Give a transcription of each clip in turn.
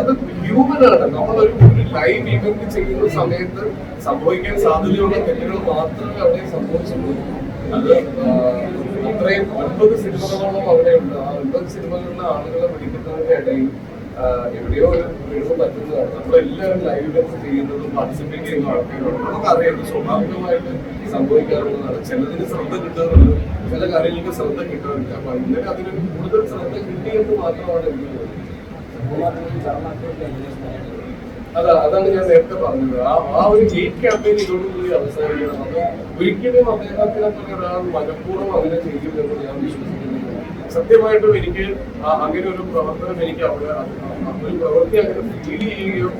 അത് ഹ്യൂമനാണ് നമ്മളൊരു ഒരു ലൈവ് ഇവന്റ് ചെയ്യുന്ന സമയത്ത് സംഭവിക്കാൻ സാധ്യതയുള്ള തെറ്റുകൾ മാത്രമേ അവിടെ സംഭവിച്ചുള്ളൂ. അത് അത്രയും ഒൻപത് സിനിമകളോളം അവിടെ ഉണ്ട്. ആ ഒൻപത് സിനിമകളിലെ ആളുകളെ പിടിക്കുന്നതിന്റെ ഇടയിൽ എവിടെയോ ഒരു പറ്റുന്നതാണ് നമ്മളെല്ലാവരും ലൈവ് ഇവന്റ്സ് ചെയ്യുന്നതും പാർട്ടിസിപ്പേറ്റ് ചെയ്യുന്ന ആൾക്കാരുണ്ട് നമുക്കറിയാം സ്വാഭാവികമായിട്ട് സംഭവിക്കാറുള്ളതാണ്. ചിലതിന് ശ്രദ്ധ കിട്ടാറുണ്ട് ചില കാര്യങ്ങൾക്ക് ശ്രദ്ധ കിട്ടാറില്ല. അപ്പൊ ഇന്നലെ അതിന് കൂടുതൽ ശ്രദ്ധ കിട്ടിയെന്ന് മാത്രമാണ് എനിക്ക് അതാണ് ഞാൻ നേരത്തെ പറഞ്ഞത്. ആ ആ ഒരു ഗേറ്റ് ക്യാമ്പയിൻ ഇതോടുകൂടി അവസാനിക്കണം. അപ്പൊ ഒരിക്കലും അദ്ദേഹത്തിനെ പറഞ്ഞ ഒരാൾ മനഃപൂർവം അങ്ങനെ ചെയ്യുമെന്ന് ഞാൻ വിശ്വസിക്കുന്നില്ല സത്യമായിട്ടും എനിക്ക് അങ്ങനെ ഒരു പ്രവർത്തനം എനിക്ക് അവിടെ ഒരു പ്രവൃത്തി അങ്ങനെ ഫീൽ ചെയ്യുകയോ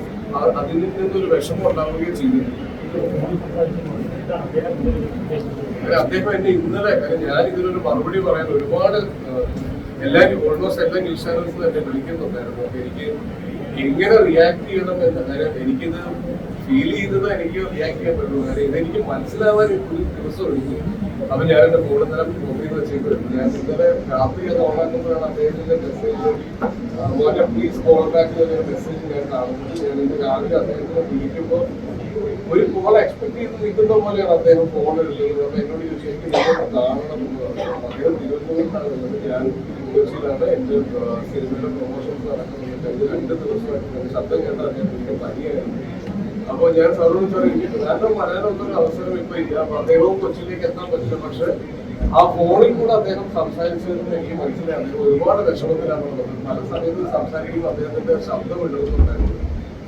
അതിൽ നിന്നൊരു വിഷമം ഉണ്ടാവുകയോ അങ്ങനെ അദ്ദേഹം എന്നെ ഇന്നലെ ഞാൻ ഇതിനൊരു മറുപടി പറയാൻ ഒരുപാട് എല്ലാ ഓൾമോസ്റ്റ് എല്ലാ ന്യൂസ് ചാനൽസും എന്നെ വിളിക്കുന്നുണ്ടായിരുന്നു. എനിക്ക് എങ്ങനെ റിയാക്ട് ചെയ്യണം എന്ന് കാര്യം എനിക്കിത് ഫീൽ ചെയ്തത് എനിക്ക് റിയാക്ട് ചെയ്യാൻ പറ്റുള്ളൂ. കാര്യം ഇതെനിക്ക് മനസ്സിലാവാൻ ഒരു ദിവസം ഒഴിഞ്ഞു അപ്പൊ ഞാൻ എന്റെ ഫോണിൽ തന്നെ ചെയ്ത് വെച്ചേക്കുമായിരുന്നു ഞാൻ ഇന്നലെ രാത്രി അത് ഓണാക്കുമ്പോഴാണ് അദ്ദേഹത്തിന്റെ മെസ്സേജ് പ്ലീസ് കോൾ ബാക്ക് ഒരു മെസ്സേജ് ഞാൻ കാണുന്നത്. ഞാൻ ഇന്ന് രാവിലെ അദ്ദേഹത്തിനെ വിളിക്കുമ്പോൾ ഒരു കോൾ എക്സ്പെക്ട് ചെയ്ത് നിൽക്കുന്ന പോലെയാണ് അദ്ദേഹം ഫോൺ എടുക്കുന്നത് അപ്പൊ എന്നോട് ചോദിച്ചു എനിക്ക് നിങ്ങളെ കാണണം എന്ന് പറഞ്ഞു. അദ്ദേഹം തിരുവനന്തപുരത്താണ് ഞാൻ എന്റെ ആ, സിനിമയുടെ പ്രൊമോഷൻസ് നടക്കുന്നത്. രണ്ട് ദിവസമായിട്ട് ശബ്ദം കേട്ടാൽ ഞാൻ പനിയായിരുന്നു അപ്പൊ ഞാൻ സാറോട് എനിക്ക് കാരണം പറയാനൊന്നും ഒരു അവസരം ഇപ്പൊ ഇല്ല. അപ്പൊ അദ്ദേഹവും കൊച്ചിയിലേക്ക് എത്താൻ പറ്റില്ല. പക്ഷെ ആ ഫോണിൽ കൂടെ അദ്ദേഹം സംസാരിച്ചതെന്ന് എനിക്ക് മനസ്സിലായി. ഒരുപാട് വിഷമത്തിലാണുള്ളത്. പല സമയത്ത് സംസാരിക്കുമ്പോൾ അദ്ദേഹത്തിന്റെ ശബ്ദം ഇടുന്നുണ്ടായിരുന്നു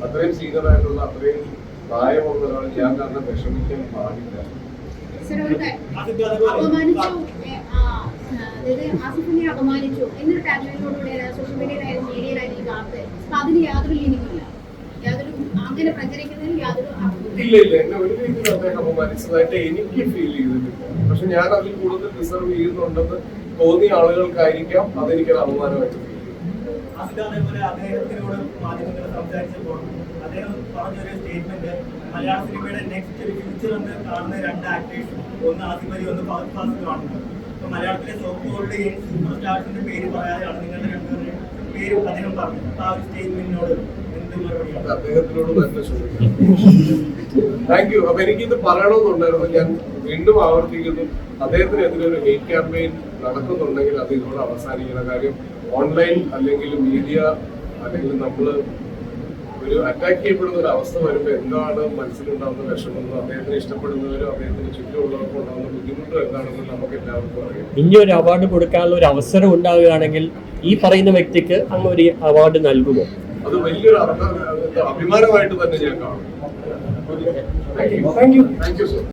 അത്രയും സീനിയറായിട്ടുള്ള അത്രയും പ്രായമുള്ള ഒരാൾ ഞാൻ കാരണം വിഷമിക്കാൻ പാടില്ല. അപമാനിച്ചു. എന്നൊരു സോഷ്യൽ മീഡിയയിലായാലും മീഡിയയിലായാലും ഈ വാർത്ത. അതിന് യാതൊരു ലീനിങ്ങില്ല യാതൊരു അങ്ങനെ അർത്ഥവുമില്ല. ഇല്ല ഇല്ല എന്നെ ഒരു രീതിയിൽ അദ്ദേഹം അപമാനിച്ചതായിട്ട് എനിക്ക് ഫീൽ ചെയ്തിട്ടില്ല. പക്ഷെ ഞാൻ അതിൽ കൂടുതൽ റിസർവ് ചെയ്യുന്നുണ്ടെന്ന് തോന്നിയ ആളുകൾക്കായിരിക്കാം അതെനിക്കൊരു അപമാനമായിട്ട് ഫീൽ അദ്ദേഹം പറഞ്ഞൊരു സ്റ്റേറ്റ്മെന്റ് മലയാള സിനിമയുടെ നെക്സ്റ്റ് ഒരു ഫ്യൂച്ചർ എന്ന് കാണുന്ന രണ്ട് ആക്ടേഴ്സ് ഒന്ന് ആസിഫ് ഒന്ന് ഫസ്റ്റ് ക്ലാസ് കാണുന്നത് മലയാളത്തിലെ സോപ്പ് ഗോൾഡ് സൂപ്പർ സ്റ്റാർസിന്റെ പേര് പറയാതെയാണ് നിങ്ങളുടെ രണ്ടുപേരുടെ പേര് അദ്ദേഹം പറഞ്ഞത്. ആ ഒരു സ്റ്റേറ്റ്മെന്റിനോട് അദ്ദേഹത്തിനോട് തന്നെ ചോദിക്കാം. താങ്ക് യു അപ്പൊ എനിക്കിത് പറയണമെന്നുണ്ടായിരുന്നു. ഞാൻ വീണ്ടും ആവർത്തിക്കുന്നു. അദ്ദേഹത്തിനെതിരെ ഒരു ഹേറ്റ് ക്യാമ്പയിൻ നടക്കുന്നുണ്ടെങ്കിൽ അത് ഇതോടെ അവസാനിക്കുന്ന കാര്യം. ഓൺലൈൻ അല്ലെങ്കിൽ മീഡിയ അല്ലെങ്കിൽ നമ്മൾ ഒരു അറ്റാക്ക് ചെയ്യപ്പെടുന്ന ഒരു അവസ്ഥ വരുമ്പോൾ എന്താണ് മനസ്സിലുണ്ടാകുന്ന വിഷമമെന്നും അദ്ദേഹത്തിന് ഇഷ്ടപ്പെടുന്നവരും അദ്ദേഹത്തിന് ചുറ്റുമുള്ളവർക്കും ഉണ്ടാകുന്ന ബുദ്ധിമുട്ടും എന്താണെന്ന് നമുക്ക് എല്ലാവർക്കും അറിയാം. ഇനി ഒരു അവാർഡ് കൊടുക്കാനുള്ള ഒരു അവസരം ഉണ്ടാവുകയാണെങ്കിൽ ഈ പറയുന്ന വ്യക്തിക്ക് അങ്ങ് ഒരു അവാർഡ് നൽകുമോ? അത് വലിയൊരു അഭിമാനമായിട്ട് തന്നെ ഞാൻ കാണും. You thank you sir